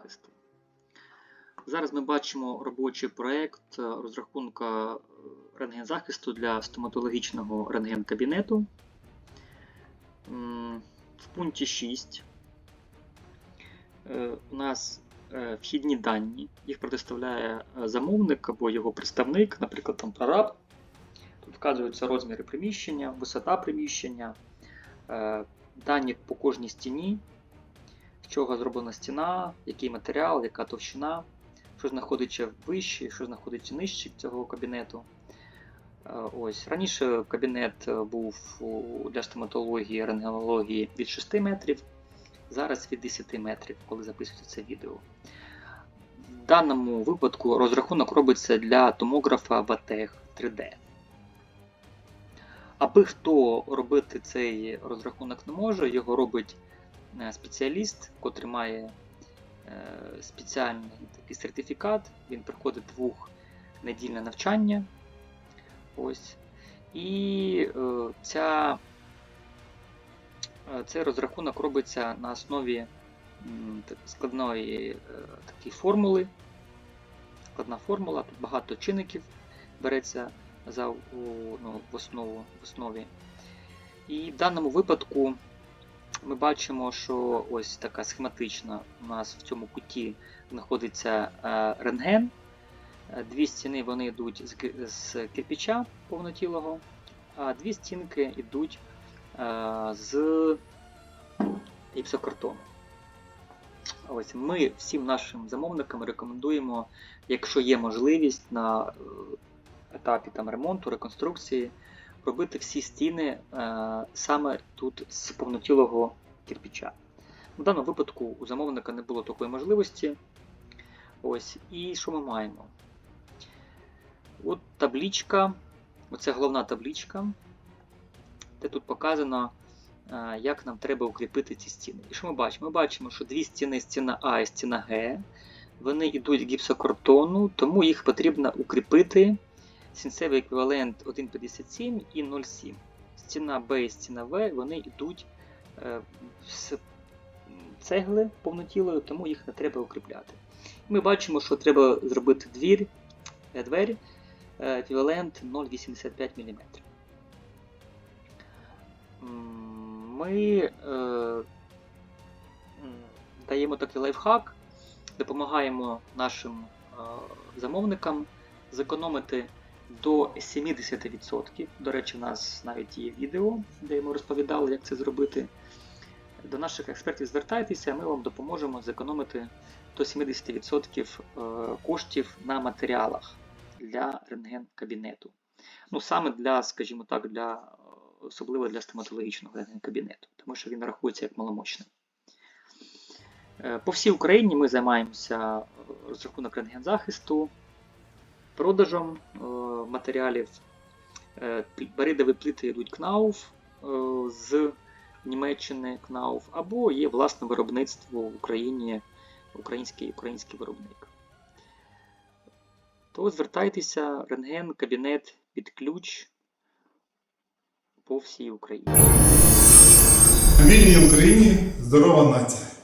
рентген-захисту. Зараз ми бачимо робочий проєкт е, розрахунка е, рентген-захисту для стоматологічного рентген-кабінету. В пункті 6 е, у нас вхідні дані. Їх предоставляє замовник або його представник, наприклад, там прораб. Тут вказуються розміри приміщення, висота приміщення, дані по кожній стіні, чого зроблена стіна, який матеріал, яка товщина, що знаходиться вище, що знаходиться нижче цього кабінету. Е, Ось. Раніше кабінет е, був для стоматології, рентгенології від 6 метрів, зараз від 10 метрів, коли записується це відео. В даному випадку розрахунок робиться для томографа Ватех 3D. Аби хто робити цей розрахунок не може, його робить спеціаліст, котрий має е, спеціальний такий сертифікат. Він проходить двохнедільне навчання. Ось. І е, ця, е, цей розрахунок робиться на основі складної е, такої формули. Складна формула, тут багато чинників береться за, ну, в, основу, в основі. І в даному випадку ми бачимо, що ось така схематична у нас в цьому куті знаходиться е, рентген. Е, Дві стіни вони йдуть з, з кирпича повнотілого, а дві стінки йдуть е, з гіпсокартону. Ось ми всім нашим замовникам рекомендуємо, якщо є можливість на етапі там, ремонту, реконструкції, робити всі стіни е, саме тут з повнотілого кирпича. В даному випадку у замовника не було такої можливості. Ось, і що ми маємо? От табличка, оце головна табличка, де тут показано, е, як нам треба укріпити ці стіни. І що ми бачимо? Ми бачимо, що дві стіни, стіна А і стіна Г, вони йдуть гіпсокартону, тому їх потрібно укріпити. Сінцевий еквівалент 1,57 і 0,7. Стіна Б і стіна В вони йдуть е, з цегли повнотілою, тому їх не треба укріпляти. Ми бачимо, що треба зробити двір, е, двері е, еквівалент 0,85 мм. Ми е, даємо такий лайфхак, допомагаємо нашим е, замовникам зекономити до 70%. До речі, у нас навіть є відео, де ми розповідали, як це зробити. До наших експертів звертайтеся, ми вам допоможемо зекономити до 70% е, коштів на матеріалах для рентген-кабінету. Ну, саме для, скажімо так, для, е, особливо для стоматологічного рентген-кабінету, тому що він рахується як маломощний. Е, По всій Україні ми займаємося розрахунок рентген-захисту, продажем е, матеріалів. Е, пл- плити йдуть КНАУФ е, з Німеччини КНАУФ, або є власне виробництво в Україні, український, український виробник. То звертайтеся, рентген, кабінет під ключ по всій Україні. Вільній Україні здорова нація.